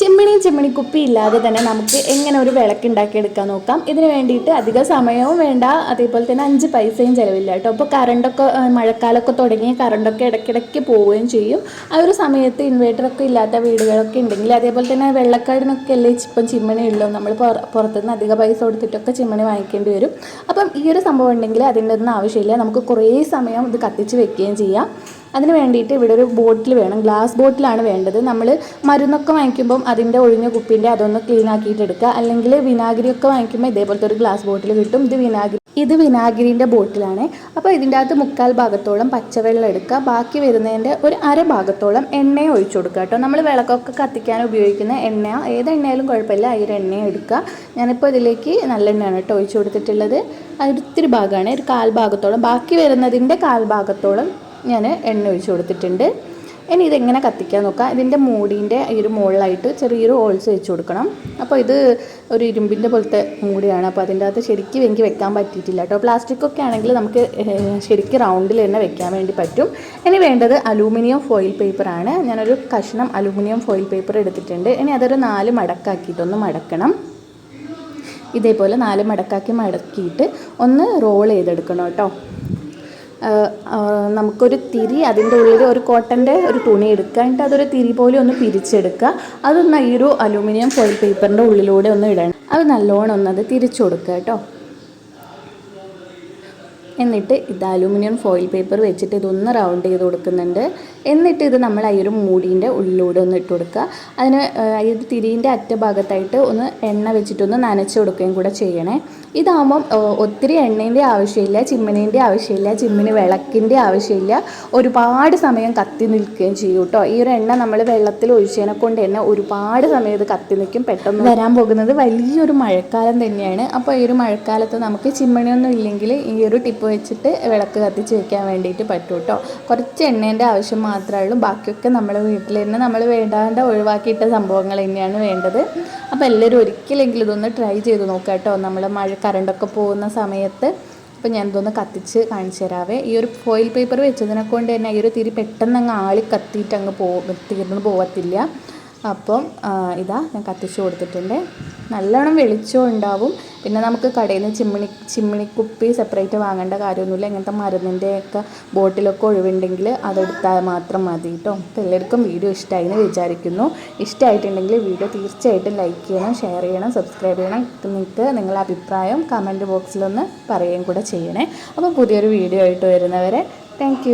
ചെമ്മിണി ചെമ്മിണി കുപ്പി ഇല്ലാതെ തന്നെ നമുക്ക് എങ്ങനെ ഒരു വിളക്ക് ഉണ്ടാക്കിയെടുക്കാൻ നോക്കാം. ഇതിന് വേണ്ടിയിട്ട് അധിക സമയവും വേണ്ട. അതേപോലെ തന്നെ അഞ്ച് പൈസയും ചിലവില്ല കേട്ടോ. അപ്പോൾ കറണ്ടൊക്കെ മഴക്കാലമൊക്കെ തുടങ്ങി കറണ്ടൊക്കെ ഇടയ്ക്കിടയ്ക്ക് പോവുകയും ചെയ്യും. ആ ഒരു സമയത്ത് ഇൻവേർട്ടറൊക്കെ ഇല്ലാത്ത വീടുകളൊക്കെ ഉണ്ടെങ്കിൽ അതേപോലെ തന്നെ വെള്ളക്കാടിനൊക്കെ അല്ലേ ഇപ്പം ചിമ്മിണി ഉള്ളൂ. നമ്മൾ പുറത്തുനിന്ന് അധിക പൈസ കൊടുത്തിട്ടൊക്കെ ചിമ്മിണി വാങ്ങിക്കേണ്ടി വരും. അപ്പം ഈ ഒരു സംഭവം ഉണ്ടെങ്കിൽ അതിന്റെ ഒന്നും ആവശ്യമില്ല. നമുക്ക് കുറേ സമയം ഇത് കത്തിച്ച് വെക്കുകയും ചെയ്യാം. അതിന് വേണ്ടിയിട്ട് ഇവിടെ ഒരു ബോട്ടിൽ വേണം. ഗ്ലാസ് ബോട്ടിലാണ് വേണ്ടത്. നമ്മൾ മരുന്നൊക്കെ വാങ്ങിക്കുമ്പം അതിന്റെ ഒഴിഞ്ഞ കുപ്പിന്റെ അതൊന്ന് ക്ലീൻ ആക്കിയിട്ട് എടുക്കുക. അല്ലെങ്കിൽ വിനാഗിരിയൊക്കെ വാങ്ങിക്കുമ്പോൾ ഇതേപോലത്തെ ഒരു ഗ്ലാസ് ബോട്ടിൽ കിട്ടും. ഇത് വിനാഗിരി ഇത് വിനാഗിരിന്റെ ബോട്ടിലാണ് അപ്പോൾ ഇതിന്റെ അകത്ത് മുക്കാൽ ഭാഗത്തോളം പച്ചവെള്ളം എടുക്കുക. ബാക്കി വരുന്നതിന്റെ ഒരു അര ഭാഗത്തോളം എണ്ണയും ഒഴിച്ചു കൊടുക്കുക കേട്ടോ. നമ്മൾ വിളക്കൊക്കെ കത്തിക്കാൻ ഉപയോഗിക്കുന്ന എണ്ണ ഏത് എണ്ണയായാലും കുഴപ്പമില്ല. അതിന്റെ ഒരു എണ്ണയും എടുക്കുക. ഞാനിപ്പോൾ ഇതിലേക്ക് നല്ലെണ്ണയാണ് കേട്ടോ ഒഴിച്ചു കൊടുത്തിട്ടുള്ളത്. ഒത്തിരി ഭാഗമാണ്. ഒരു കാൽ ഭാഗത്തോളം. ബാക്കി വരുന്നതിന്റെ കാൽ ഭാഗത്തോളം ഞാൻ എണ്ണ ഒഴിച്ചു കൊടുത്തിട്ടുണ്ട്. ഇനി ഇതെങ്ങനെ കത്തിക്കാൻ നോക്കാം? ഇതിന്റെ മൂടിന്റെ ഈ ഒരു മുകളിലായിട്ട് ചെറിയൊരു ഹോൾസ് വെച്ച് കൊടുക്കണം. അപ്പോൾ ഇത് ഒരു ഇരുമ്പിന്റെ പോലത്തെ മൂടിയാണ്. അപ്പോൾ അതിന്റെ അകത്ത് ശരിക്കും എനിക്ക് വെക്കാൻ പറ്റിയിട്ടില്ല കേട്ടോ. പ്ലാസ്റ്റിക് ഒക്കെ ആണെങ്കിൽ നമുക്ക് ശരിക്കും റൗണ്ടിൽ തന്നെ വെക്കാൻ വേണ്ടി പറ്റും. ഇനി വേണ്ടത് അലൂമിനിയം ഫോയിൽ പേപ്പറാണ് ഞാനൊരു കഷ്ണം അലൂമിനിയം ഫോയിൽ പേപ്പർ എടുത്തിട്ടുണ്ട്. ഇനി അതൊരു നാല് മടക്കാക്കിയിട്ടൊന്ന് മടക്കണം. ഇതേപോലെ നാല് മടക്കാക്കി മടക്കിയിട്ട് ഒന്ന് റോൾ ചെയ്തെടുക്കണം കേട്ടോ. നമുക്കൊരു തിരി അതിന്റെ ഉള്ളിൽ ഒരു കോട്ടന്റെ ഒരു തുണി എടുക്കുക. എന്നിട്ട് അതൊരു തിരി പോലെ ഒന്ന് പിരിച്ചെടുക്കുക. അതൊന്ന് ഈ ഒരു അലൂമിനിയം ഫോയിൽ പേപ്പറിന്റെ ഉള്ളിലൂടെ ഒന്ന് ഇടണം. അത് നല്ലോണം ഒന്ന് അത് തിരിച്ചു കൊടുക്കുക കേട്ടോ. എന്നിട്ട് ഇത് അലൂമിനിയം ഫോയിൽ പേപ്പർ വെച്ചിട്ട് ഇതൊന്ന് റൗണ്ട് ചെയ്ത് കൊടുക്കുന്നുണ്ട്. എന്നിട്ട് ഇത് നമ്മൾ ആ ഒരു മൂടീന്റെ ഉള്ളിലൂടെ ഒന്ന് ഇട്ട് കൊടുക്കുക. അതിന് ഈ ഒരു അറ്റ ഭാഗത്തായിട്ട് ഒന്ന് എണ്ണ വെച്ചിട്ടൊന്ന് നനച്ച് കൊടുക്കുകയും കൂടെ ചെയ്യണേ. ഇതാകുമ്പം ഒത്തിരി എണ്ണേന്റെ ആവശ്യമില്ല ചിമ്മിനീന്റെ ആവശ്യമില്ല ചിമ്മിന് വിളക്കിന്റെ ആവശ്യമില്ല. ഒരുപാട് സമയം കത്തി നിൽക്കുകയും ചെയ്യും കേട്ടോ. ഈ ഒരു എണ്ണ നമ്മൾ വെള്ളത്തിൽ ഒഴിച്ചതിനെ കൊണ്ട് തന്നെ ഒരുപാട് സമയം ഇത് കത്തി നിൽക്കും. പെട്ടെന്ന് വരാൻ പോകുന്നത് വലിയൊരു മഴക്കാലം തന്നെയാണ്. അപ്പോൾ ഈ ഒരു മഴക്കാലത്ത് നമുക്ക് ചിമ്മിണിയൊന്നും ഇല്ലെങ്കിൽ ഈ ഒരു ടിപ്പ് വെച്ചിട്ട് വിളക്ക് കത്തിച്ച് വെക്കാൻ വേണ്ടിയിട്ട് പറ്റും കേട്ടോ. കുറച്ച് എണ്ണേന്റെ ആവശ്യം മാത്രമേ ഉള്ളൂ. ബാക്കിയൊക്കെ നമ്മൾ വീട്ടിൽ തന്നെ നമ്മൾ വേണ്ടാണ്ട് ഒഴിവാക്കിയിട്ട സംഭവങ്ങൾ തന്നെയാണ് വേണ്ടത്. അപ്പോൾ എല്ലാവരും ഒരിക്കലെങ്കിലും ഇതൊന്ന് ട്രൈ ചെയ്ത് നോക്കാം കേട്ടോ. നമ്മൾ മഴ കറണ്ടൊക്കെ പോകുന്ന സമയത്ത് അപ്പോൾ ഞാൻ ഇതൊന്ന് കത്തിച്ച് കാണിച്ചു തരാവേ. ഈ ഒരു ഫോയിൽ പേപ്പർ വെച്ചതിനെ കൊണ്ട് തന്നെ ഈ ഒരു തിരി പെട്ടെന്ന് അങ്ങ് ആളി കത്തിയിട്ട് അങ്ങ് പോ തീർന്നു പോകത്തില്ല അപ്പം ഇതാ ഞാൻ കത്തിച്ച് കൊടുത്തിട്ടുണ്ട്. നല്ലോണം വെളിച്ചം ഉണ്ടാവും. പിന്നെ നമുക്ക് കടയിൽ നിന്ന് ചിമ്മിണി ചിമ്മിണിക്കുപ്പി സെപ്പറേറ്റ് വാങ്ങേണ്ട കാര്യമൊന്നുമില്ല. ഇങ്ങനത്തെ മരുന്നിന്റെ ഒക്കെ ബോട്ടിലൊക്കെ ഒഴിവുണ്ടെങ്കിൽ അതെടുത്താൽ മാത്രം മതി കേട്ടോ അപ്പോൾ എല്ലാവർക്കും വീഡിയോ ഇഷ്ടമായി എന്ന് വിചാരിക്കുന്നു. ഇഷ്ടമായിട്ടുണ്ടെങ്കിൽ വീഡിയോ തീർച്ചയായിട്ടും ലൈക്ക് ചെയ്യണം ഷെയർ ചെയ്യണം സബ്സ്ക്രൈബ് ചെയ്യണം. നിങ്ങൾക്ക് നിങ്ങളുടെ അഭിപ്രായം കമന്റ് ബോക്സിലൊന്ന് പറയുകയും കൂടെ ചെയ്യണേ. അപ്പോൾ പുതിയൊരു വീഡിയോ ആയിട്ട് വരുന്നവരെ താങ്ക്